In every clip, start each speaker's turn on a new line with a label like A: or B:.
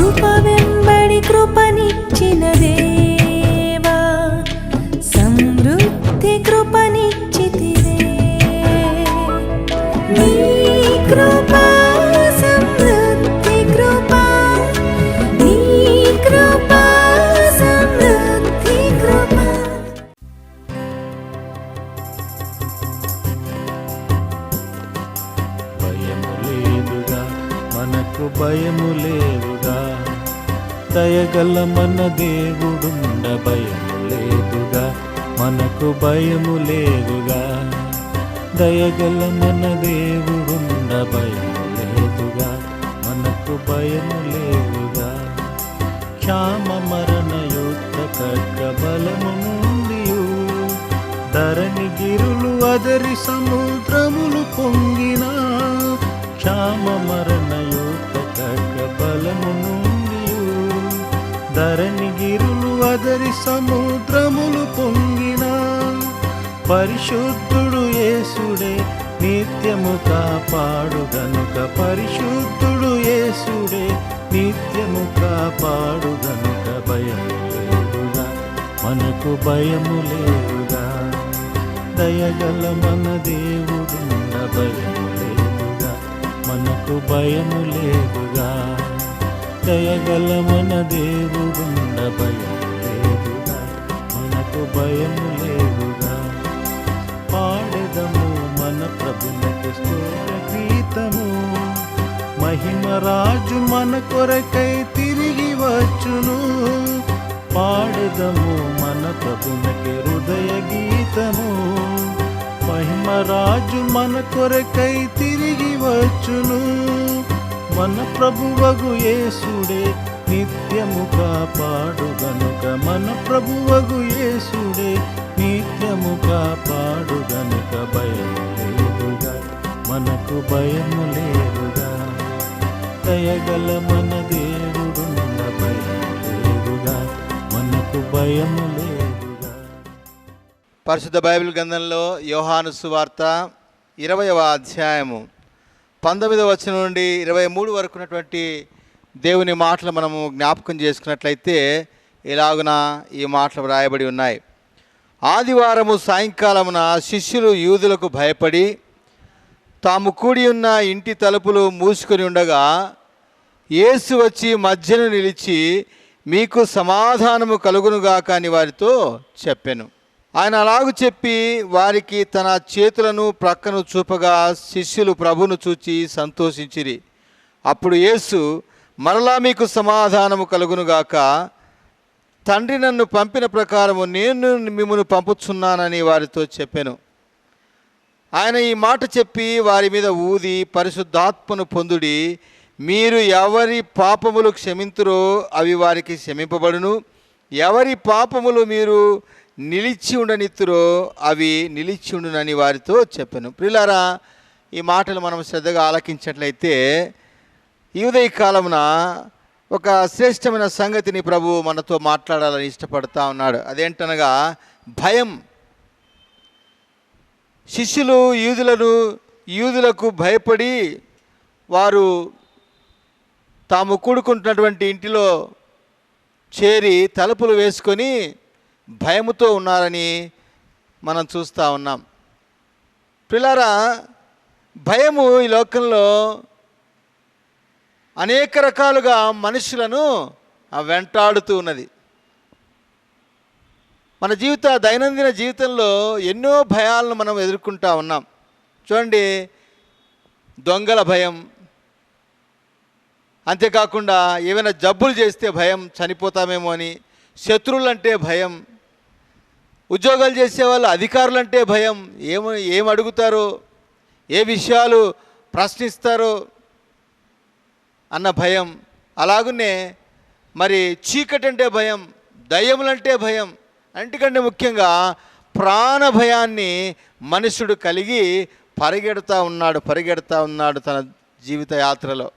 A: కృప వెంబడి కృపనిచ్చిన దేవా సమృద్ధి కృపనిచ్చితివే. నీ కృప సమృద్ధి కృప నీ కృప సమృద్ధి కృప.
B: భయము లేదుగా మనకు భయము లేదుగా దయగల మన దేవుడుండ భయము లేదుగా మనకు భయము లేదుగా. దయగల మన దేవుడుండ భయము లేదుగా మనకు భయము లేదుగా. క్షామ మరణ యుద్ధ ఖడ్గ బలము నుండియు ధరణి గిరులు అదరి సముద్రములు పొంగి అదరి సముద్రములు పొంగిన పరిశుద్ధుడు యేసుడే నిత్యము కాపాడు గనుక. పరిశుద్ధుడు యేసుడే నిత్యము కాపాడు గనుక. భయం లేదుగా మనకు భయము లేదుగా. దయగల మన దేవుడున్న భయము లేదుగా మనకు భయము లేదుగా. దయగల మన దేవుడున్న భయం భయము లేదుగా. పాడెదము మన ప్రభునికి స్తోత్ర గీతము. మహిమరాజు మన కొరకై తిరిగి వచ్చును. పాడెదము మన ప్రభునకి హృదయ గీతము. మహిమరాజు మన కొరకై తిరిగి వచ్చును. మన ప్రభువగు యేసుడే నిత్యము కాపాడు గనుక మన ప్రభువగు యేసుడే నిత్యము కాపాడు గనుక భయం లేదుగా మనకు భయము లేదుగా. దయగల మన దేవుడు భయం లేదుగా మనకు భయము లేదుగా.
C: పరిశుద్ధ బైబిల్ గ్రంథంలో యోహాను సువార్త ఇరవయవ అధ్యాయము పంతొమ్మిదవ వచనం నుండి ఇరవై మూడు వరకు ఉన్నటువంటి దేవుని మాటలు మనము జ్ఞాపకం చేసుకున్నట్లయితే ఇలాగున ఈ మాటలు వ్రాయబడి ఉన్నాయి. ఆదివారము సాయంకాలమున శిష్యులు యూదులకు భయపడి తాము కూడి ఉన్న ఇంటి తలుపులు మూసుకొని ఉండగా యేసు వచ్చి మధ్యను నిలిచి మీకు సమాధానము కలుగునుగాక అని వారితో చెప్పాను. ఆయన అలాగు చెప్పి వారికి తన చేతులను ప్రక్కను చూపగా శిష్యులు ప్రభును చూచి సంతోషించిరి. అప్పుడు యేసు మరలా మీకు సమాధానము కలుగునుగాక తండ్రి నన్ను పంపిన ప్రకారము నేను మిమ్మల్ని పంపుచున్నానని వారితో చెప్పాను. ఆయన ఈ మాట చెప్పి వారి మీద ఊది పరిశుద్ధాత్మను పొందుడి. మీరు ఎవరి పాపములు క్షమింతురో అవి వారికి క్షమింపబడును. ఎవరి పాపములు మీరు నిలిచి ఉండనిత్తురో అవి నిలిచి ఉండునని వారితో చెప్పాను. ప్రిలారా ఈ మాటలు మనం శ్రద్ధగా ఆలకించినట్లయితే ఈ ఉదయ కాలమున ఒక శ్రేష్టమైన సంగతిని ప్రభు మనతో మాట్లాడాలని ఇష్టపడతా ఉన్నాడు. అదేంటనగా భయం. శిష్యులు యూదులను యూదులకు భయపడి వారు తాము కూడుకుంటున్నటువంటి ఇంటిలో చేరి తలుపులు వేసుకొని భయముతో ఉన్నారని మనం చూస్తూ ఉన్నాం. పిల్లరా భయము ఈ లోకంలో అనేక రకాలుగా మనుషులను వెంటాడుతూ ఉన్నది. మన జీవిత దైనందిన జీవితంలో ఎన్నో భయాలను మనం ఎదుర్కొంటా ఉన్నాం. చూడండి దొంగల భయం అంతేకాకుండా ఏమైనా జబ్బులు చేస్తే భయం చనిపోతామేమో అని శత్రువులంటే భయం ఉద్యోగాలు చేసేవాళ్ళు అధికారులంటే భయం ఏమ ఏం అడుగుతారో ఏ విషయాలు ప్రశ్నిస్తారో అన్న భయం. అలాగునే మరి చీకటి అంటే భయం దయ్యములంటే భయం. అంటికంటే ముఖ్యంగా ప్రాణ భయాన్ని మనుషుడు కలిగి పరిగెడతా ఉన్నాడు పరిగెడతా ఉన్నాడు తన జీవిత యాత్రలో.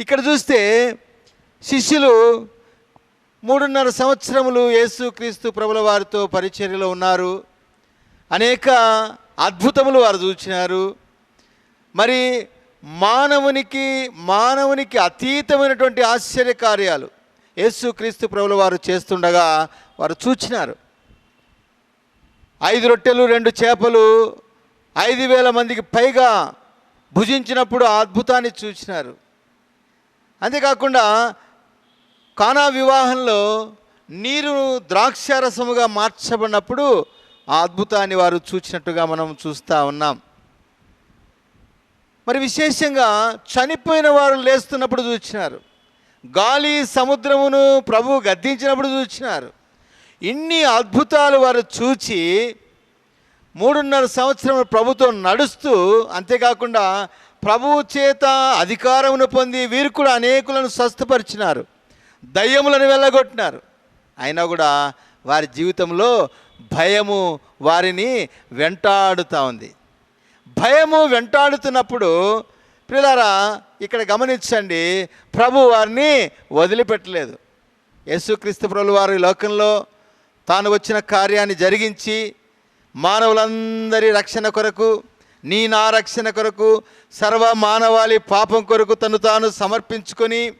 C: ఇక్కడ చూస్తే శిష్యులు మూడున్నర సంవత్సరములు యేసుక్రీస్తు ప్రభుల వారితో పరిచర్యలో ఉన్నారు. అనేక అద్భుతములు వారు చూచినారు. మరి మానవునికి మానవునికి అతీతమైనటువంటి ఆశ్చర్యకార్యాలు యేసుక్రీస్తు ప్రభుల వారు చేస్తుండగా వారు చూచినారు. ఐదు రొట్టెలు రెండు చేపలు ఐదు వేల మందికి పైగా భుజించినప్పుడు ఆ అద్భుతాన్ని చూసినారు అంతేకాకుండా కానా వివాహంలో నీరు ద్రాక్షారసముగా మార్చబడినప్పుడు ఆ అద్భుతాన్ని వారు చూసినట్టుగా మనం చూస్తూ ఉన్నాం. మరి విశేషంగా చనిపోయిన వారు లేస్తున్నప్పుడు చూచినారు. గాలి సముద్రమును ప్రభు గద్దించినప్పుడు చూచినారు. ఇన్ని అద్భుతాలు వారు చూచి మూడున్నర సంవత్సరం ప్రభుతో నడుస్తూ అంతేకాకుండా ప్రభువు చేత అధికారమును పొంది వీరు కూడా అనేకులను స్వస్థపరిచినారు. దయ్యములను వెళ్ళగొట్టినారు. అయినా కూడా వారి జీవితంలో భయము వారిని వెంటాడుతూ ఉంది. భయము వెంటాడుతున్నప్పుడు పిల్లరా ఇక్కడ గమనించండి ప్రభు వారిని వదిలిపెట్టలేదు. యేసుక్రీస్తు ప్రభులు వారి లోకంలో తాను వచ్చిన కార్యాన్ని జరిగించి మానవులందరి రక్షణ కొరకు నీ నా రక్షణ కొరకు సర్వ మానవాళి పాపం కొరకు తను తాను సమర్పించుకొని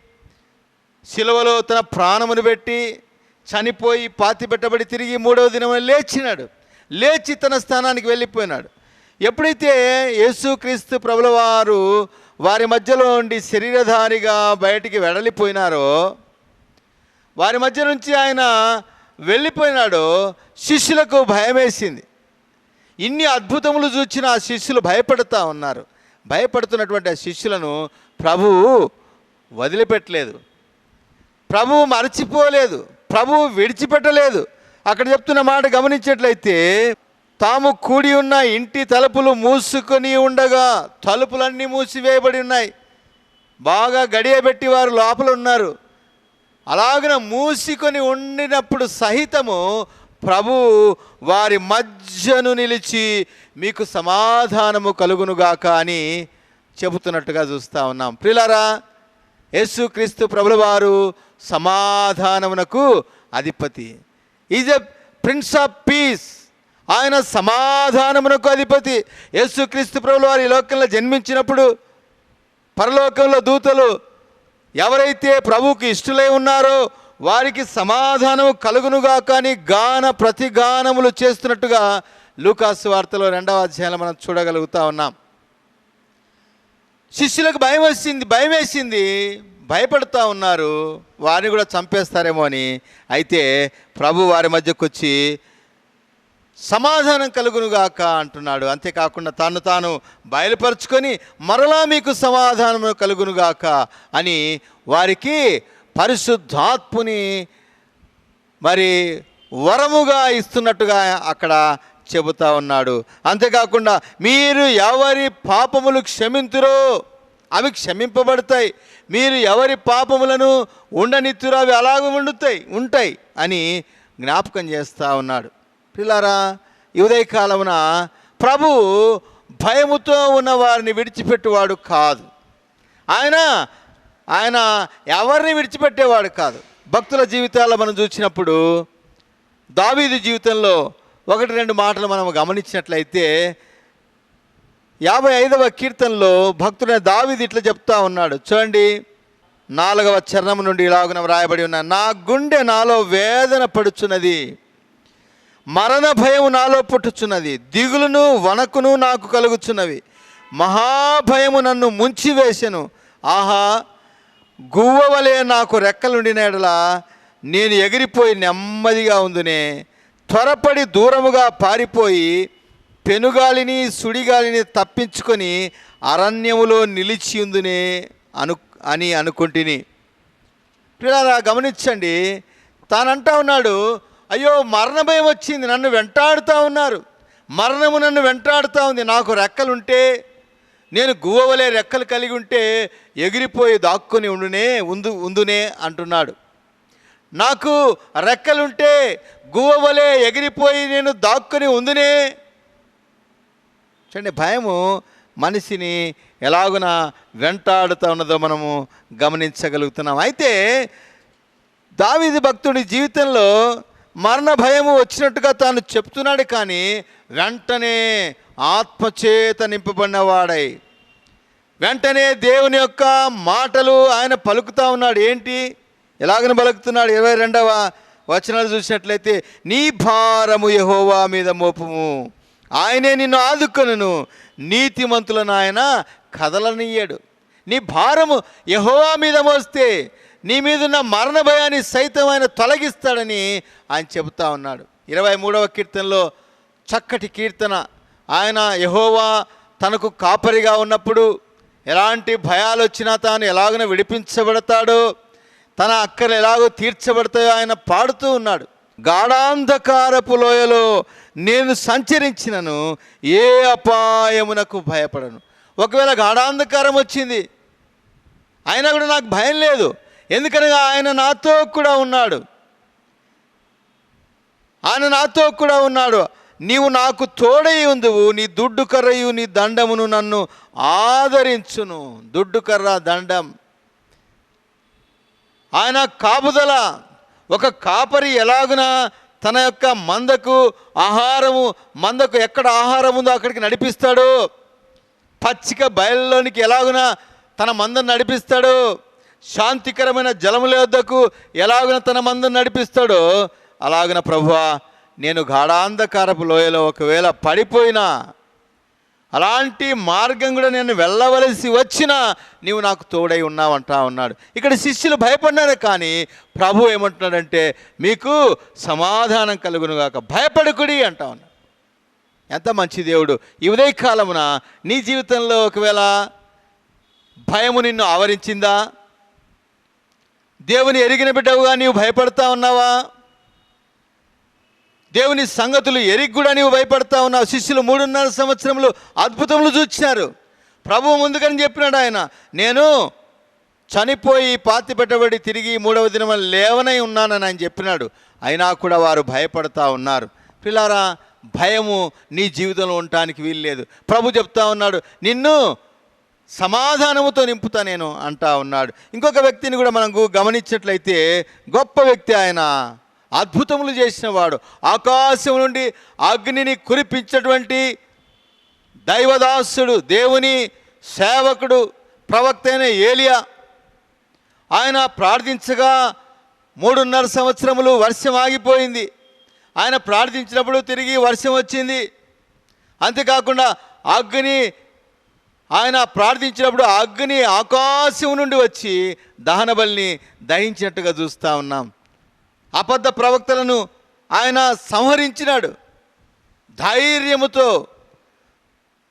C: శిలువలో తన ప్రాణమును పెట్టి చనిపోయి పాతి పెట్టబడి తిరిగి మూడవ దినం లేచినాడు. లేచి తన స్థానానికి వెళ్ళిపోయినాడు. ఎప్పుడైతే యేసుక్రీస్తు ప్రభుల వారు వారి మధ్యలో ఉండి శరీరధారిగా బయటికి వెడలిపోయినారో వారి మధ్య నుంచి ఆయన వెళ్ళిపోయినాడో శిష్యులకు భయమేసింది. ఇన్ని అద్భుతములు చూచిన ఆ శిష్యులు భయపడుతూ ఉన్నారు. భయపడుతున్నటువంటి ఆ శిష్యులను ప్రభువు వదిలిపెట్టలేదు. ప్రభువు మరచిపోలేదు. ప్రభువు విడిచిపెట్టలేదు. అక్కడ చెప్తున్న మాట గమనించినట్లయితే తాము కూడి ఉన్న ఇంటి తలుపులు మూసుకొని ఉండగా తలుపులన్నీ మూసివేయబడి ఉన్నాయి. బాగా గడియబెట్టి వారు లోపల ఉన్నారు. అలాగన మూసుకొని ఉండినప్పుడు సహితము ప్రభు వారి మధ్యను నిలిచి మీకు సమాధానము కలుగునుగాక అని చెబుతున్నట్టుగా చూస్తూ ఉన్నాం. ప్రిలారా యేసుక్రీస్తు ప్రభుల వారు సమాధానమునకు అధిపతి. Is a prince of peace. ఆయన సమాధానమునకు అధిపతి. యేసుక్రీస్తు ప్రభులు వారి ఈ లోకంలో జన్మించినప్పుడు పరలోకంలో దూతలు ఎవరైతే ప్రభువుకి ఇష్టలై ఉన్నారో వారికి సమాధానం కలుగునుగా కానీ గాన ప్రతిగానములు చేస్తున్నట్టుగా లూకాసు వార్తలో రెండవ అధ్యాయంలో మనం చూడగలుగుతా ఉన్నాం. శిష్యులకు భయం వచ్చింది భయం వేసింది. భయపడుతూ ఉన్నారు. వారిని కూడా చంపేస్తారేమో అని. అయితే ప్రభు వారి మధ్యకు వచ్చి సమాధానం కలుగునుగాక అంటున్నాడు. అంతేకాకుండా తాను తాను బయలుపరుచుకొని మరలా మీకు సమాధానం కలుగునుగాక అని వారికి పరిశుద్ధాత్ముని మరి వరముగా ఇస్తున్నట్టుగా అక్కడ చెబుతా ఉన్నాడు. అంతేకాకుండా మీరు ఎవరి పాపములు క్షమింతురో అవి క్షమింపబడతాయి. మీరు ఎవరి పాపములను ఉండనిత్తురో అవి అలాగే ఉండుతాయి ఉంటాయి అని జ్ఞాపకం చేస్తూ ఉన్నాడు. పిల్లారా ఉదయకాలమున ప్రభు భయముతో ఉన్న వారిని విడిచిపెట్టేవాడు కాదు. ఆయన ఆయన ఎవరిని విడిచిపెట్టేవాడు కాదు. భక్తుల జీవితాల్లో మనం చూసినప్పుడు దావీదు జీవితంలో ఒకటి రెండు మాటలు మనం గమనించినట్లయితే యాభై ఐదవ కీర్తనలో భక్తుడైన దావీదు ఇట్లా చెప్తా ఉన్నాడు. చూడండి నాలుగవ చరణం నుండి ఇలాగున వ్రాయబడి ఉన్న నా గుండె నాలో వేదన పడుచున్నది. మరణ భయం నాలో పుట్టుచున్నది. దిగులును వణకును నాకు కలుగుచున్నవి. మహాభయము నన్ను ముంచివేసెను. ఆహా గువ్వ వలె నాకు రెక్కలుండిన ఎడల నేను ఎగిరిపోయి నెమ్మదిగా ఉందునే. త్వరపడి దూరముగా పారిపోయి పెనుగాలిని సుడిగాలిని తప్పించుకొని అరణ్యములో నిలిచి ఉందునే అను అని అనుకుంటుని. పిల్లరా గమనించండి. తానంటా ఉన్నాడు అయ్యో మరణ భయం వచ్చింది. నన్ను వెంటాడుతూ ఉన్నారు. మరణము నన్ను వెంటాడుతూ ఉంది. నాకు రెక్కలుంటే నేను గువ్వవలే రెక్కలు కలిగి ఉంటే ఎగిరిపోయి దాక్కుని ఉండునే ఉందు ఉందునే అంటున్నాడు. నాకు రెక్కలుంటే గువ్వవలే ఎగిరిపోయి నేను దాక్కుని ఉందునే. చూడండి భయము మనిషిని ఎలాగున వెంటాడుతూ ఉన్నదో మనము గమనించగలుగుతున్నాం. అయితే దావీదు భక్తుడి జీవితంలో మరణ భయము వచ్చినట్టుగా తాను చెప్తున్నాడు కానీ వెంటనే ఆత్మచేత నింపబడినవాడై. వెంటనే దేవుని యొక్క మాటలు ఆయన పలుకుతా ఉన్నాడు. ఏంటి? ఎలాగని పలుకుతున్నాడు? ఇరవై రెండవ వచనాలు చూసినట్లయితే నీ భారము యహోవా మీద మోపము. ఆయనే నిన్ను ఆదుకొనను. నీతిమంతులను ఆయన కదలనీయడు. నీ భారము యహోవా మీద మోస్తే నీ మీదున్న మరణ భయాన్ని సైతం ఆయన తొలగిస్తాడని ఆయన చెబుతా ఉన్నాడు. ఇరవై మూడవ కీర్తనలో చక్కటి కీర్తన. ఆయన యహోవా తనకు కాపరిగా ఉన్నప్పుడు ఎలాంటి భయాలు వచ్చినా తాను ఎలాగనో విడిపించబడతాడో తన అక్కలు ఎలాగో తీర్చబడతాయో ఆయన పాడుతూ ఉన్నాడు. గాఢాంధకారపు లోయలో నేను సంచరించినను ఏ అపాయమునకు భయపడను. ఒకవేళ గాఢాంధకారం వచ్చింది అయినా కూడా నాకు భయం లేదు. ఎందుకనగా ఆయన నాతో కూడా ఉన్నాడు. ఆయన నాతో కూడా ఉన్నాడు. నీవు నాకు తోడై ఉందువు నీ దుడ్డు కర్రయు నీ దండమును నన్ను ఆదరించును. దుడ్డు కర్ర దండం. ఆయన కాపుదల ఒక కాపరి ఎలాగున తన యొక్క మందకు ఆహారము మందకు ఎక్కడ ఆహారం ఉందో అక్కడికి నడిపిస్తాడు. పచ్చిక బయలులోనికి ఎలాగున తన మందను నడిపిస్తాడు. శాంతికరమైన జలముల వద్దకు ఎలాగున తన మందు నడిపిస్తాడో అలాగున ప్రభువా నేను గాఢాంధకారపు లోయలో ఒకవేళ పడిపోయినా అలాంటి మార్గం కూడా నేను వెళ్ళవలసి వచ్చినా నీవు నాకు తోడై ఉన్నావంటా ఉన్నాడు. ఇక్కడ శిష్యులు భయపడినారు కానీ ప్రభు ఏమంటున్నాడంటే మీకు సమాధానం కలుగునుగాక భయపడుకుడి అంటా ఉన్నాడు. ఎంత మంచి దేవుడు. ఈ ఉదయకాలమున నీ జీవితంలో ఒకవేళ భయము నిన్ను ఆవరించిందా? దేవుని ఎరిగిన బిడ్డవుగా నీవు భయపడతా ఉన్నావా? దేవుని సంగతులు ఎరిగి కూడా నీవు భయపడతా ఉన్నావు. శిష్యులు మూడున్నర సంవత్సరములు అద్భుతములు చూచినారు. ప్రభు ముందుకని చెప్పినాడు ఆయన నేను చనిపోయి పాతి పెట్టబడి తిరిగి మూడవ దినం లేవనై ఉన్నానని ఆయన చెప్పినాడు. అయినా కూడా వారు భయపడతా ఉన్నారు. పిల్లారా భయము నీ జీవితంలో ఉండటానికి వీల్లేదు. ప్రభు చెప్తా ఉన్నాడు నిన్ను సమాధానముతో నింపుతా నేను అంటా ఉన్నాడు. ఇంకొక వ్యక్తిని కూడా మనం గమనించినట్లయితే గొప్ప వ్యక్తి ఆయన. అద్భుతములు చేసినవాడు. ఆకాశం నుండి అగ్నిని కురిపించేటువంటి దైవదాసుడు దేవుని సేవకుడు ప్రవక్త అయిన ఏలియా. ఆయన ప్రార్థించగా మూడున్నర సంవత్సరములు వర్షం ఆగిపోయింది. ఆయన ప్రార్థించినప్పుడు తిరిగి వర్షం వచ్చింది. అంతేకాకుండా అగ్ని ఆయన ప్రార్థించినప్పుడు అగ్ని ఆకాశం నుండి వచ్చి దహనబలిని దహించినట్టుగా చూస్తూ ఉన్నాం. అబద్ధ ప్రవక్తలను ఆయన సంహరించినాడు. ధైర్యముతో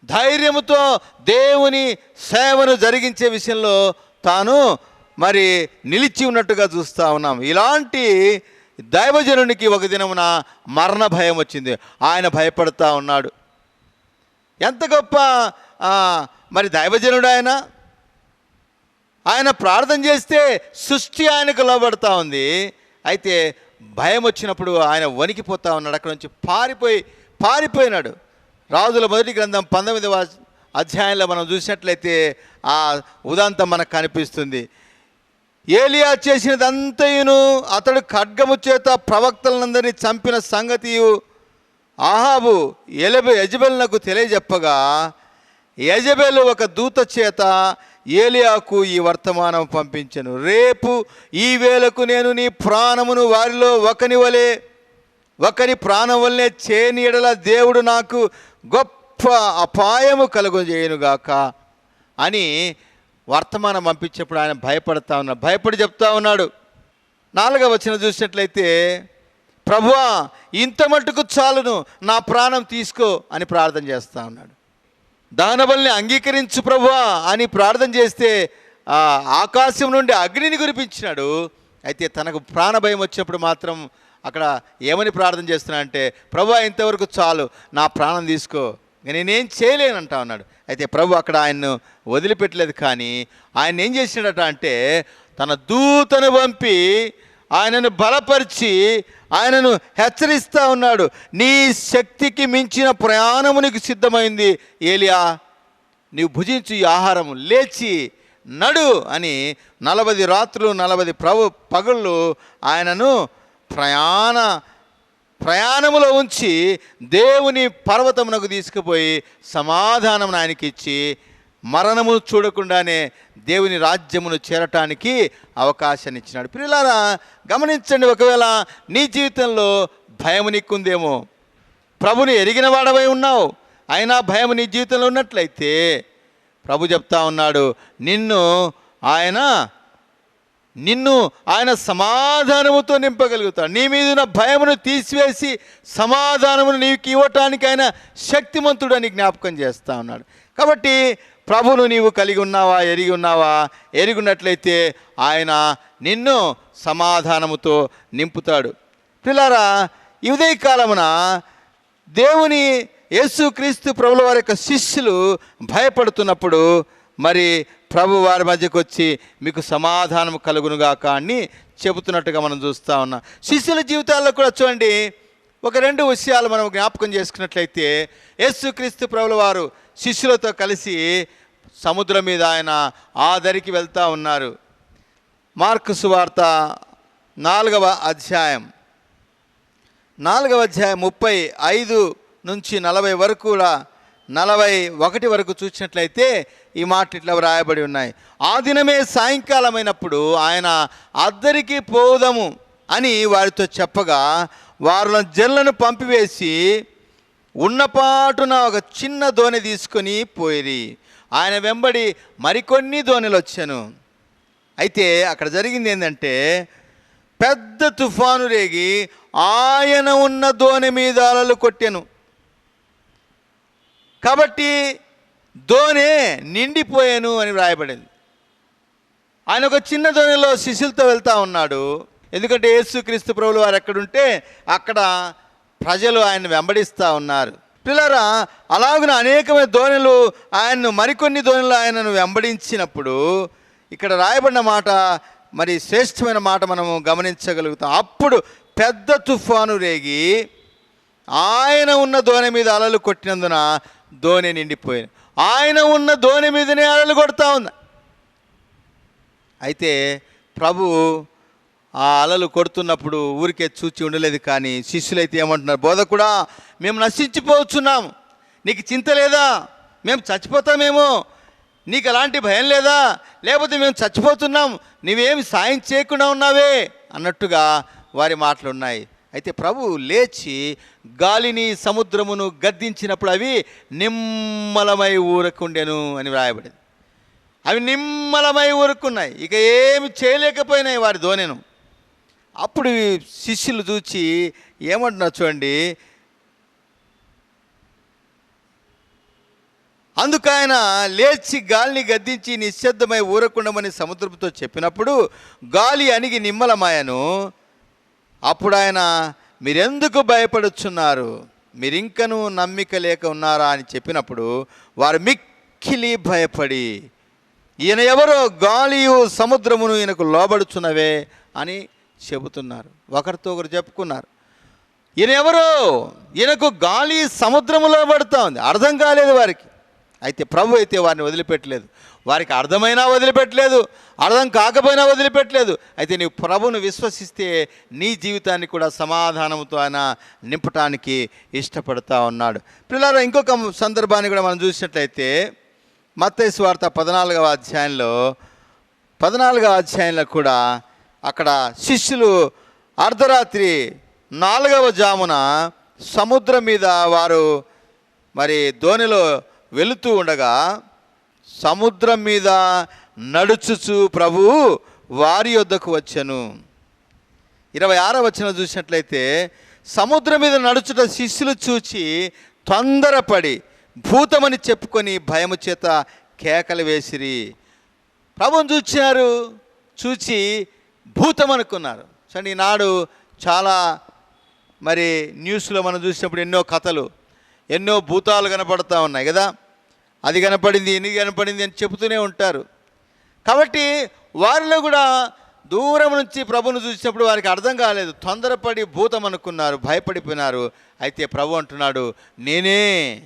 C: ధైర్యముతో దేవుని సేవను జరిగించే విషయంలో తాను మరి నిలిచి ఉన్నట్టుగా చూస్తూ ఉన్నాం. ఇలాంటి దైవజనునికి ఒక దినమున మరణ భయం వచ్చింది. ఆయన భయపడతా ఉన్నాడు. ఎంత గొప్ప మరి దైవజనుడు ఆయన? ఆయన ప్రార్థన చేస్తే సృష్టి ఆయనకు లోబడతా ఉంది. అయితే భయం వచ్చినప్పుడు ఆయన వణికిపోతా ఉన్నాడు. అక్కడ నుంచి పారిపోయి పారిపోయినాడు. రాజుల మొదటి గ్రంథం పంతొమ్మిదవ అధ్యాయంలో మనం చూసినట్లయితే ఆ ఉదాంతం మనకు కనిపిస్తుంది. ఏలియా చేసినదంతయును అతడు ఖడ్గము చేత ప్రవక్తలందరినీ చంపిన సంగతియు ఆహాబు ఎలబ యజబెల్నకు తెలియజెప్పగా యజబెలు ఒక దూత చేత ఏలియాకు ఈ వర్తమానం పంపించను. రేపు ఈ వేళకు నేను నీ ప్రాణమును వారిలో ఒకని వలె ఒకరి ప్రాణం వల్లే చేనీడల దేవుడు నాకు గొప్ప అపాయము కలుగజేయనుగాక అని వర్తమానం పంపించేప్పుడు ఆయన భయపడతా ఉన్నాడు. భయపడి చెప్తా ఉన్నాడు. నాలుగవ వచ్చిన చూసినట్లయితే ప్రభువా ఇంత మట్టుకు చాలును నా ప్రాణం తీసుకో అని ప్రార్థన చేస్తా ఉన్నాడు. దానవల్ని అంగీకరించు ప్రభువా అని ప్రార్థన చేస్తే ఆకాశం నుండి అగ్నిని కురిపించినాడు. అయితే తనకు ప్రాణభయం వచ్చినప్పుడు మాత్రం అక్కడ ఏమని ప్రార్థన చేస్తున్నా అంటే ప్రభు ఇంతవరకు చాలు నా ప్రాణం తీసుకో. నేనేం చేయలేనంటా ఉన్నాడు అయితే ప్రభు అక్కడ ఆయన్ను వదిలిపెట్టలేదు కానీ ఆయన ఏం చేసినాడట అంటే తన దూతను పంపి ఆయనను బలపరిచి ఆయనను హెచ్చరిస్తూ ఉన్నాడు. నీ శక్తికి మించిన ప్రయాణము నీకు సిద్ధమైంది. ఏలియా నీవు భుజించు ఈ ఆహారము. లేచి నడు అని నలభై రాత్రులు నలభై ప్రభు పగుళ్ళు ఆయనను ప్రయాణ ప్రయాణములో ఉంచి దేవుని పర్వతమునకు తీసుకుపోయి సమాధానం ఆయనకిచ్చి మరణము చూడకుండానే దేవుని రాజ్యమును చేరటానికి అవకాశాన్ని ఇచ్చినాడు పిల్లలారా గమనించండి ఒకవేళ నీ జీవితంలో భయం నీకుందేమో. ప్రభుని ఎరిగిన వాడవై ఉన్నావు. అయినా భయం నీ జీవితంలో ఉన్నట్లయితే ప్రభు చెప్తా ఉన్నాడు నిన్ను ఆయన నిన్ను ఆయన సమాధానముతో నింపగలుగుతాడు. నీ మీద భయమును తీసివేసి సమాధానమును నీకు ఇవ్వటానికి ఆయన శక్తిమంతుడు అని జ్ఞాపకం చేస్తూ ఉన్నాడు. కాబట్టి ప్రభును నీవు కలిగి ఉన్నావా ఎరిగి ఉన్నావా? ఎరిగినట్లయితే ఆయన నిన్ను సమాధానముతో నింపుతాడు. పిల్లరా ఇదే కాలమున దేవుని యేసుక్రీస్తు ప్రభుల వారి యొక్క శిష్యులు భయపడుతున్నప్పుడు మరి ప్రభు వారి మధ్యకు వచ్చి మీకు సమాధానం కలుగునుగాక అని చెబుతున్నట్టుగా మనం చూస్తూ ఉన్నాం. శిష్యుల జీవితాల్లో కూడా చూడండి ఒక రెండు విషయాలు మనం జ్ఞాపకం చేసుకున్నట్లయితే యేసుక్రీస్తు ప్రభుల వారు శిష్యులతో కలిసి సముద్రం మీద ఆయన ఆ దరికి వెళ్తూ ఉన్నారు. మార్కు సువార్త నాలుగవ అధ్యాయం. నాలుగవ అధ్యాయం ముప్పై ఐదు నుంచి నలభై వరకు కూడా నలభై ఒకటి వరకు చూసినట్లయితే ఈ మాట ఇట్లా వ్రాయబడి ఉన్నాయి. ఆ దినమే సాయంకాలమైనప్పుడు ఆయన అద్దరికి పోదము అని వారితో చెప్పగా వారిలో జల్లను పంపివేసి ఉన్నపాటున ఒక చిన్న దోణి తీసుకొని పోయిరి ఆయన వెంబడి మరికొన్ని దోణిలు వచ్చాను. అయితే అక్కడ జరిగింది ఏంటంటే పెద్ద తుఫాను రేగి ఆయన ఉన్న దోణి మీద అలలు కొట్టాను. కాబట్టి దోణి నిండిపోయాను అని వ్రాయబడింది. ఆయన ఒక చిన్న దోణిలో శిష్యులతో వెళ్తా ఉన్నాడు. ఎందుకంటే యేసుక్రీస్తు ప్రభులు వారు ఎక్కడుంటే అక్కడ ప్రజలు ఆయన వెంబడిస్తూ ఉన్నారు. పిల్లరా అలాగున అనేకమైన ధోనిలు ఆయన్ను మరికొన్ని ధోనిలు ఆయనను వెంబడించినప్పుడు ఇక్కడ రాయబడిన మాట మరి శ్రేష్టమైన మాట మనము గమనించగలుగుతాం. అప్పుడు పెద్ద తుఫాను రేగి ఆయన ఉన్న దోణి మీద అలలు కొట్టినందున దోణి నిండిపోయింది. ఆయన ఉన్న దోణి మీదనే అలలు కొడతా ఉంది. అయితే ప్రభు ఆ అలలు కొడుతున్నప్పుడు ఊరికే చూచి ఉండలేదు కానీ శిష్యులైతే ఏమంటున్నారు బోధకుడా మేము నశించిపోవచ్చున్నాం నీకు చింత లేదా? మేము చచ్చిపోతామేమో. నీకు అలాంటి భయం లేదా? లేకపోతే మేము చచ్చిపోతున్నాం. నువ్వేమి సాయం చేయకుండా ఉన్నావే? అన్నట్టుగా వారి మాటలు ఉన్నాయి. అయితే ప్రభు లేచి గాలిని సముద్రమును గద్దించినప్పుడు అవి నిమ్మలమై ఊరకుండెను అని వ్రాయబడింది. అవి నిమ్మలమై ఊరుకున్నాయి. ఇక ఏమి చేయలేకపోయినాయి వారి ధోనిను అప్పుడు శిష్యులు చూచి ఏమంటున్నారు చూడండి. అందుకు ఆయన లేచి గాలిని గద్దించి నిశ్శబ్దమై ఊరకుండమని సముద్రంతో చెప్పినప్పుడు గాలి అణిగి నిమ్మలమాయను. అప్పుడు ఆయన మీరెందుకు భయపడుచున్నారు? మీరింకనూ నమ్మిక లేక ఉన్నారా? అని చెప్పినప్పుడు వారు మిక్కిలి భయపడి ఈయన ఎవరో? గాలియు సముద్రమును ఈయనకు లోబడుచున్నవే? అని చెబుతున్నారు. ఒకరితో ఒకరు చెప్పుకున్నారు. ఈయన ఎవరో ఈయనకు గాలి సముద్రంలో పడుతూ ఉంది. అర్థం కాలేదు వారికి. అయితే ప్రభు అయితే వారిని వదిలిపెట్టలేదు. వారికి అర్థమైనా వదిలిపెట్టలేదు. అర్థం కాకపోయినా వదిలిపెట్టలేదు. అయితే నీవు ప్రభును విశ్వసిస్తే నీ జీవితాన్ని కూడా సమాధానంతో ఆయన నింపటానికి ఇష్టపడతా ఉన్నాడు. పిల్లలు ఇంకొక సందర్భాన్ని కూడా మనం చూసినట్లయితే మత్తయి వార్త పద్నాలుగవ అధ్యాయంలో పద్నాలుగవ అధ్యాయంలో కూడా అక్కడ శిష్యులు అర్ధరాత్రి నాలుగవ జామున సముద్రం మీద వారు మరి ధోనిలో వెళుతూ ఉండగా సముద్రం మీద నడుచుచు ప్రభువు వారి యొద్దకు వచ్చాను. ఇరవై ఆరో వచ్చిన చూసినట్లయితే సముద్రం మీద నడుచుట శిష్యులు చూచి తొందరపడి భూతమని చెప్పుకొని భయము చేత కేకలు వేసిరి. ప్రభుని చూచారు చూచి భూతం అనుకున్నారు. సో ఈనాడు చాలా మరి న్యూస్లో మనం చూసినప్పుడు ఎన్నో కథలు ఎన్నో భూతాలు కనపడతా ఉన్నాయి కదా? అది కనపడింది ఎన్ని కనపడింది అని చెబుతూనే ఉంటారు. కాబట్టి వారిలో కూడా దూరం నుంచి ప్రభును చూసినప్పుడు వారికి అర్థం కాలేదు. తొందరపడి భూతం అనుకున్నారు భయపడిపోయినారు. అయితే ప్రభు అంటున్నాడు నేనే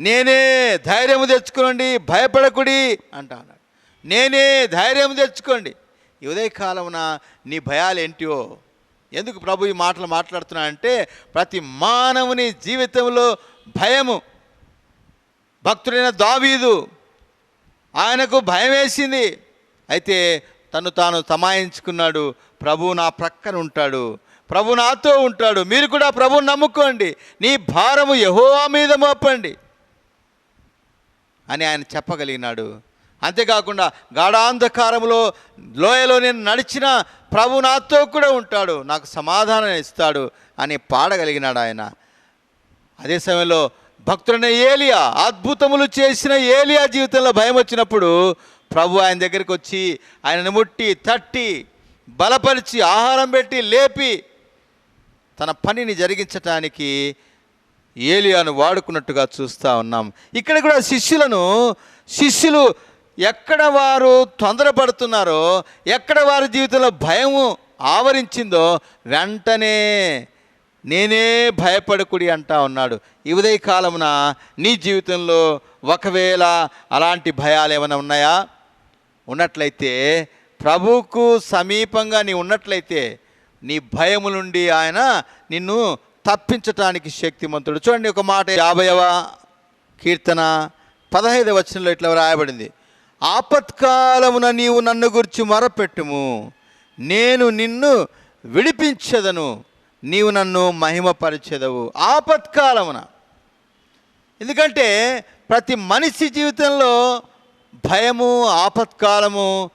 C: నేనే ధైర్యం తెచ్చుకోండి భయపడకుడి అంటా నేనే ధైర్యం తెచ్చుకోండి. ఉదయకాలమున నీ భయాలేంటివో ఎందుకు ప్రభు ఈ మాటలు మాట్లాడుతున్నా అంటే ప్రతి మానవుని జీవితంలో భయము. భక్తుడైన దావీదు ఆయనకు భయం వేసింది అయితే తను తాను తమాయించుకున్నాడు ప్రభు నా ప్రక్కన ఉంటాడు. ప్రభు నాతో ఉంటాడు. మీరు కూడా ప్రభుని నమ్ముకోండి. నీ భారము యహోవా మీద మోపండి అని ఆయన చెప్పగలిగినాడు. అంతేకాకుండా గాఢాంధకారంలో లోయలో నేను నడిచిన ప్రభు నాతో కూడా ఉంటాడు నాకు సమాధానం ఇస్తాడు అని పాడగలిగినాడు ఆయన. అదే సమయంలో భక్తుడైన ఏలియా అద్భుతములు చేసిన ఏలియా జీవితంలో భయం వచ్చినప్పుడు ప్రభు ఆయన దగ్గరికి వచ్చి ఆయనను ముట్టి తట్టి బలపరిచి ఆహారం పెట్టి లేపి తన పనిని జరిగించటానికి ఏలియాను వాడుకున్నట్టుగా చూస్తూ ఉన్నాం. ఇక్కడ కూడా శిష్యులను శిష్యులు ఎక్కడ వారు తొందరపడుతున్నారో ఎక్కడ వారి జీవితంలో భయము ఆవరించిందో వెంటనే నేనే భయపడకుడి అంటా ఉన్నాడు. ఈ ఉదయ కాలమున నీ జీవితంలో ఒకవేళ అలాంటి భయాలు ఏమైనా ఉన్నాయా? ఉన్నట్లయితే ప్రభువుకు సమీపంగా నీ ఉన్నట్లయితే నీ భయము నుండి ఆయన నిన్ను తప్పించటానికి శక్తిమంతుడు. చూడండి ఒక మాట యాభైవ కీర్తన పదహైదవ వచనంలో ఇట్లా రాయబడింది ఆపత్కాలమున నీవు నన్ను గురించి మొరపెట్టుము. నేను నిన్ను విడిపించదను. నీవు నన్ను మహిమపరిచెదవు. ఆపత్కాలమున. ఎందుకంటే ప్రతి మనిషి జీవితంలో భయము ఆపత్కాలము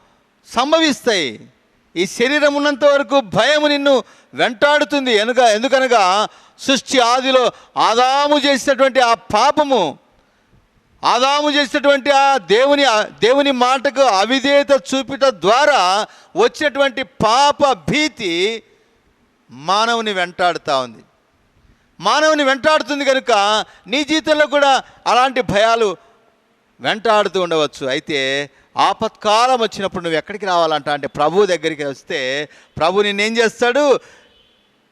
C: సంభవిస్తాయి. ఈ శరీరం ఉన్నంత వరకు భయము నిన్ను వెంటాడుతుంది. ఎనుక ఎందుకనగా సృష్టి ఆదిలో ఆదాము చేసినటువంటి ఆ పాపము ఆదాము చేసినటువంటి ఆ దేవుని దేవుని మాటకు అవిధేయత చూపిట ద్వారా వచ్చేటువంటి పాప భీతి మానవుని వెంటాడుతూ ఉంది. మానవుని వెంటాడుతుంది కనుక నీ జీవితంలో కూడా అలాంటి భయాలు వెంటాడుతూ ఉండవచ్చు. అయితే ఆపత్కాలం వచ్చినప్పుడు నువ్వు ఎక్కడికి రావాలంట? అంటే ప్రభు దగ్గరికి వస్తే ప్రభు నిన్నేం చేస్తాడు?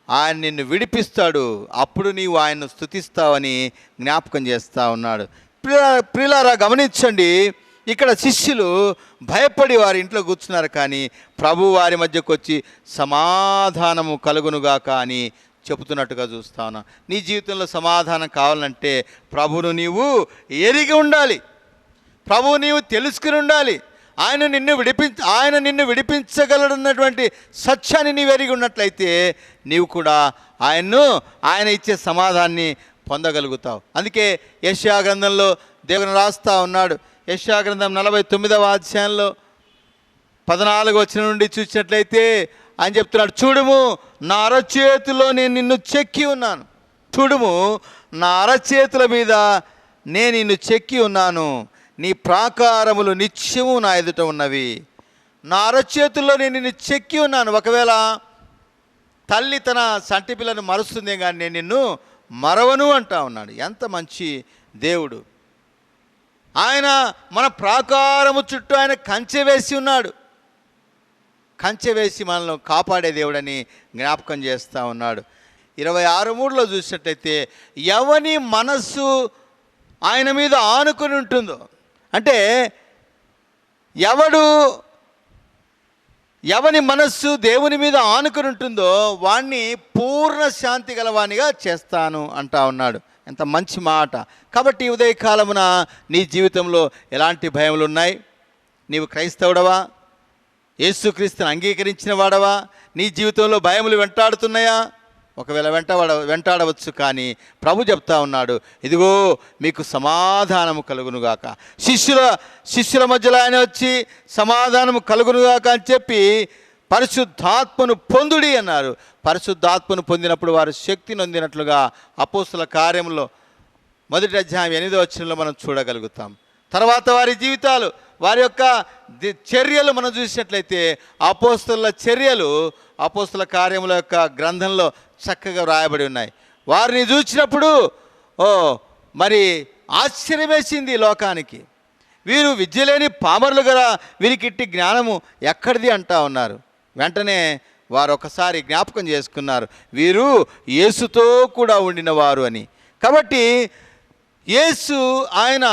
C: ఆయన నిన్ను విడిపిస్తాడు. అప్పుడు నీవు ఆయన్ను స్థుతిస్తావని జ్ఞాపకం చేస్తూ ఉన్నాడు. ప్రిలారా గమనించండి. ఇక్కడ శిష్యులు భయపడి వారి ఇంట్లో కూర్చున్నారు కానీ ప్రభు వారి మధ్యకు వచ్చి సమాధానము కలుగునుగా కానీ చెబుతున్నట్టుగా చూస్తా ఉన్నా. నీ జీవితంలో సమాధానం కావాలంటే ప్రభును నీవు ఎరిగి ఉండాలి. ప్రభువు నీవు తెలుసుకుని ఉండాలి. ఆయన నిన్ను విడిపి ఆయన నిన్ను విడిపించగలడన్నటువంటి సత్యాన్ని నీవు ఎరిగి ఉన్నట్లయితే నీవు కూడా ఆయన్ను ఆయన ఇచ్చే సమాధాన్ని పొందగలుగుతావు. అందుకే యశ్యా గ్రంథంలో దేవుని రాస్తా ఉన్నాడు. యశ్యా గ్రంథం నలభై తొమ్మిదవ అధ్యాయంలో పద్నాలుగు వచ్చిన నుండి చూసినట్లయితే ఆయన చెప్తున్నాడు చూడుము నా అరచేతిలో నేను నిన్ను చెక్కి ఉన్నాను. చూడుము నా అరచేతుల మీద నేను నిన్ను చెక్కి ఉన్నాను. నీ ప్రాకారములు నిత్యము నా ఎదుట ఉన్నవి. నా అరచేతుల్లో నేను నిన్ను చెక్కి ఉన్నాను. ఒకవేళ తల్లి తన సంటి పిల్లను మరుస్తుంది కానీ నేను నిన్ను మరవను అంటా ఉన్నాడు. ఎంత మంచి దేవుడు. ఆయన మన ప్రాకారము చుట్టూ ఆయన కంచె వేసి ఉన్నాడు. కంచె వేసి మనల్ని కాపాడే దేవుడని జ్ఞాపకం చేస్తూ ఉన్నాడు. ఇరవై ఆరు మూడులో చూసినట్టయితే ఎవని మనస్సు ఆయన మీద ఆనుకుని ఉంటుందో. అంటే ఎవడు ఎవని మనస్సు దేవుని మీద ఆనుకుని ఉంటుందో వాణ్ణి పూర్ణ శాంతి గలవానిగా చేస్తాను అంటా ఉన్నాడు. ఎంత మంచి మాట. కాబట్టి ఉదయకాలమున నీ జీవితంలో ఎలాంటి భయములు ఉన్నాయి నీవు క్రైస్తవుడవా? యేసుక్రీస్తుని అంగీకరించిన వాడవా? నీ జీవితంలో భయములు వెంటాడుతున్నాయా? ఒకవేళ వెంటవాడ వెంటాడవచ్చు కానీ ప్రభు చెప్తా ఉన్నాడు ఇదిగో మీకు సమాధానము కలుగునుగాక. శిష్యుల శిష్యుల మధ్యలో ఆయన వచ్చి సమాధానము కలుగునుగాక అని చెప్పి పరిశుద్ధాత్మను పొందుడి అన్నారు. పరిశుద్ధాత్మను పొందినప్పుడు వారు శక్తి నొందినట్లుగా అపోస్తుల కార్యంలో మొదటి అధ్యాయం ఎనిమిదో వచ్చినలో మనం చూడగలుగుతాం. తర్వాత వారి జీవితాలు వారి యొక్క చర్యలు మనం చూసినట్లయితే అపోస్తుల చర్యలు అపోస్తుల కార్యముల యొక్క గ్రంథంలో చక్కగా వ్రాయబడి ఉన్నాయి. వారిని చూసినప్పుడు ఓ మరి ఆశ్చర్యమేసింది ఈ లోకానికి. వీరు విద్యలేని పామరులు గల వీరికిట్టి జ్ఞానము ఎక్కడిది అంటా ఉన్నారు. వెంటనే వారు ఒకసారి జ్ఞాపకం చేసుకున్నారు. వీరు యేసుతో కూడా ఉండినవారు అని. కాబట్టి యేసు ఆయన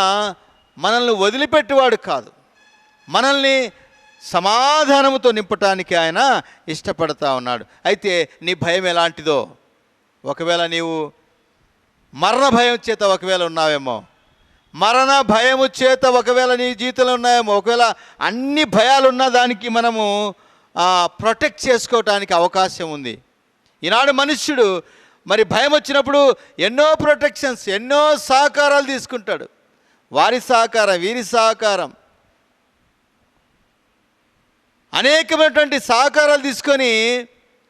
C: మనల్ని వదిలిపెట్టేవాడు కాదు. మనల్ని సమాధానముతో నింపటానికి ఆయన ఇష్టపడతా ఉన్నాడు. అయితే నీ భయం ఎలాంటిదో? ఒకవేళ నీవు మరణ భయం చేత ఒకవేళ ఉన్నావేమో మరణ భయము చేత ఒకవేళ నీ జీవితంలో ఉన్నాయేమో ఒకవేళ అన్ని భయాలున్న దానికి మనము ప్రొటెక్ట్ చేసుకోవటానికి అవకాశం ఉంది. ఈనాడు మనుష్యుడు మరి భయం వచ్చినప్పుడు ఎన్నో ప్రొటెక్షన్స్ ఎన్నో సహకారాలు తీసుకుంటాడు. వారి సహకారం వీరి సహకారం. అనేకమైనటువంటి సహకారాలు తీసుకొని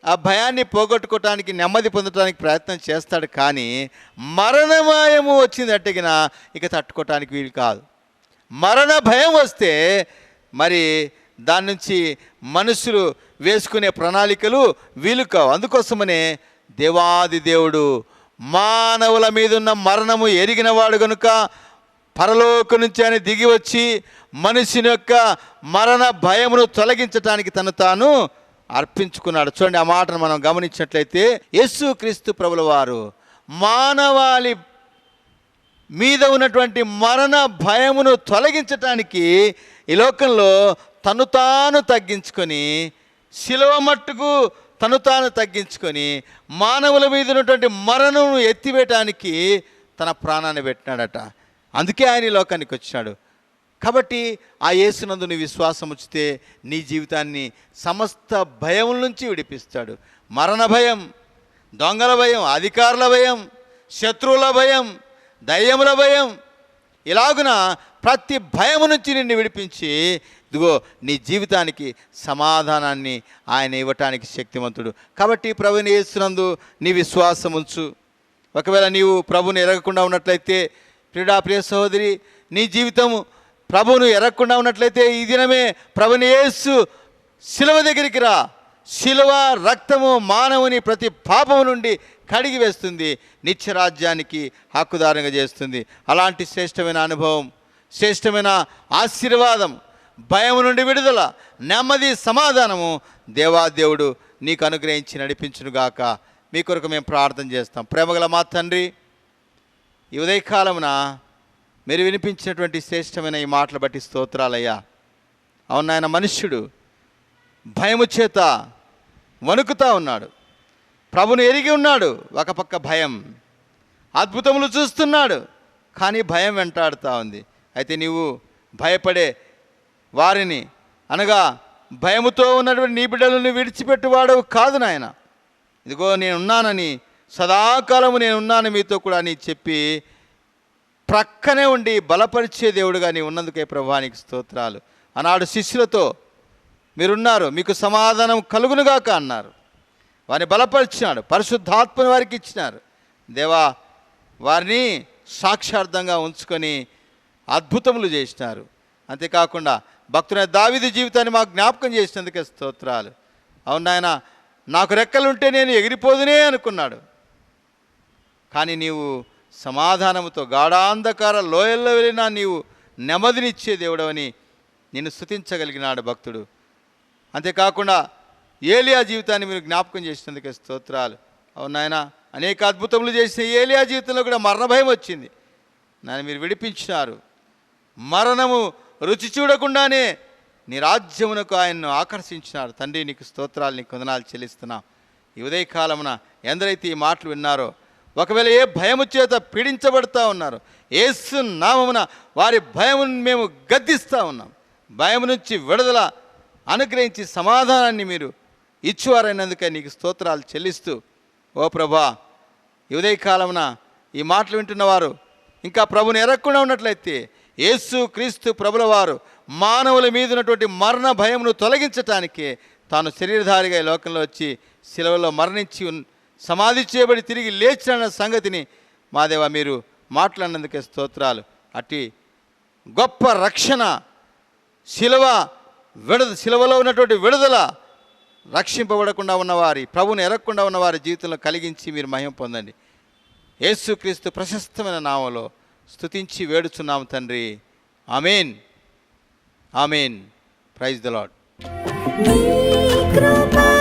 C: ఆ భయాన్ని పోగొట్టుకోవటానికి నెమ్మది పొందడానికి ప్రయత్నం చేస్తాడు కానీ మరణమాయము వచ్చింది అట్టగిన ఇక తట్టుకోవటానికి వీలు కాదు. మరణ భయం వస్తే మరి దాని నుంచి మనుషులు వేసుకునే ప్రణాళికలు వీలు కావు. అందుకోసమనే దేవాది దేవుడు మానవుల మీద ఉన్న మరణము ఎరిగినవాడు గనుక పరలోక నుంచి ఆయన దిగి వచ్చి మనిషిని యొక్క మరణ భయమును తొలగించటానికి తను తాను అర్పించుకున్నాడు. చూడండి ఆ మాటను మనం గమనించినట్లయితే యేసు క్రీస్తు ప్రభుల వారు మానవాళి మీద ఉన్నటువంటి మరణ భయమును తొలగించటానికి ఈ లోకంలో తను తాను తగ్గించుకొని శిలువ మట్టుకు తను తాను తగ్గించుకొని మానవుల మీద ఉన్నటువంటి మరణను ఎత్తివేయటానికి తన ప్రాణాన్ని పెట్టినాడట. అందుకే ఆయన ఈ లోకానికి వచ్చినాడు. కాబట్టి ఆ యేసునందు నీ విశ్వాసం ఉంచితే నీ జీవితాన్ని సమస్త భయం నుంచి విడిపిస్తాడు. మరణ భయం దొంగల భయం అధికారుల భయం శత్రువుల భయం దయ్యముల భయం ఇలాగున ప్రతి భయం నుంచి నిన్ను విడిపించి ఇదిగో నీ జీవితానికి సమాధానాన్ని ఆయన ఇవ్వటానికి శక్తివంతుడు. కాబట్టి ప్రభుని యేసునందు నీ విశ్వాసం ఉంచు. ఒకవేళ నీవు ప్రభుని ఎరగకుండా ఉన్నట్లయితే ప్రిడా ప్రియ సహోదరి నీ జీవితము ప్రభువును ఎరగకుండా ఉన్నట్లయితే ఈ దినమే ప్రభుని యేసు శిలువ దగ్గరికి రా. శిలువ రక్తము మానవుని ప్రతి పాపము నుండి కడిగి వేస్తుంది. నిత్యరాజ్యానికి హక్కుదారంగా చేస్తుంది. అలాంటి శ్రేష్టమైన అనుభవం శ్రేష్టమైన ఆశీర్వాదం భయం నుండి విడుదల నెమ్మది సమాధానము దేవాదేవుడు నీకు అనుగ్రహించి నడిపించునుగాక. మీ కొరకు మేము ప్రార్థన చేస్తాం. ప్రేమగల మా తండ్రి ఈ ఉదయకాలమున మీరు వినిపించినటువంటి శ్రేష్టమైన ఈ మాటలు బట్టి స్తోత్రాలయ్యా. అవును ఆయన మనుష్యుడు భయము చేత వణుకుతా ఉన్నాడు. ప్రభుని ఎరిగి ఉన్నాడు ఒక పక్క భయం. అద్భుతములు చూస్తున్నాడు కానీ భయం వెంటాడుతూ ఉంది. అయితే నీవు భయపడే వారిని అనగా భయముతో ఉన్నటువంటి నీ బిడ్డలను విడిచిపెట్టువాడవు కాదు నాయన. ఇదిగో నేనున్నానని సదాకాలము నేనున్నాను మీతో కూడా అని చెప్పి ప్రక్కనే ఉండి బలపరిచే దేవుడుగా నీ ఉన్నందుకే ప్రభానికి స్తోత్రాలు. ఆనాడు శిష్యులతో మీరున్నారు మీకు సమాధానం కలుగునుగాక అన్నారు. వారిని బలపరిచినాడు పరిశుద్ధాత్మని వారికి ఇచ్చినారు. దేవా వారిని సాక్షార్థంగా ఉంచుకొని అద్భుతములు చేసినారు. అంతేకాకుండా భక్తుని దావిది జీవితాన్ని మాకు జ్ఞాపకం చేసినందుకే స్తోత్రాలు. అవును ఆయన నాకు రెక్కలుంటే నేను ఎగిరిపోదునే అనుకున్నాడు. కానీ నీవు సమాధానముతో గాఢాంధకార లోయల్లో వెళ్ళినా నీవు నెమ్మదినిచ్చే దేవుడవని నిన్ను స్థుతించగలిగినాడు భక్తుడు. అంతేకాకుండా ఏలియా జీవితాన్ని మీరు జ్ఞాపకం చేసినందుకే స్తోత్రాలు. అవును నాయన అనేక అద్భుతములు చేసిన ఏలియా జీవితంలో కూడా మరణ భయం వచ్చింది. నన్ను మీరు విడిపించినారు. మరణము రుచి చూడకుండానే నీ రాజ్యమునకు ఆయన్ను ఆకర్షించినారు. తండ్రి నీకు స్తోత్రాలు నీకు వందనాలు చెల్లిస్తున్నాం. ఈ ఉదయకాలమున ఎందరైతే ఈ మాటలు విన్నారో ఒకవేళ ఏ భయము చేత పీడించబడుతూ ఉన్నారు ఏసు నామమున వారి భయమును మేము గద్దిస్తూ ఉన్నాం. భయం నుంచి విడుదల అనుగ్రహించి సమాధానాన్ని మీరు ఇచ్చువారైనందుకే నీకు స్తోత్రాలు చెల్లిస్తూ ఓ ప్రభా ఉదయకాలమున ఈ మాటలు వింటున్నవారు ఇంకా ప్రభుని ఎరగకుండా ఉన్నట్లయితే యేసు క్రీస్తు ప్రభుల వారు మానవుల మీద ఉన్నటువంటి మరణ భయమును తొలగించటానికి తాను శరీరధారిగా ఈ లోకంలో వచ్చి శిలవలో మరణించి ఉన్- సమాధి చేయబడి తిరిగి లేచిన సంగతిని మాదేవ మీరు మాట్లాడినందుకే స్తోత్రాలు. అట్టి గొప్ప రక్షణ శిలవ విడుద శిలవలో ఉన్నటువంటి విడుదల రక్షింపబడకుండా ఉన్నవారి ప్రభుని ఎరగకుండా ఉన్నవారి జీవితంలో కలిగించి మీరు మహిమ పొందండి. యేసుక్రీస్తు ప్రశస్తమైన నామంలో స్తుతించి వేడుచున్నాము తండ్రి. Amen. Amen. Praise the lord
A: కృపా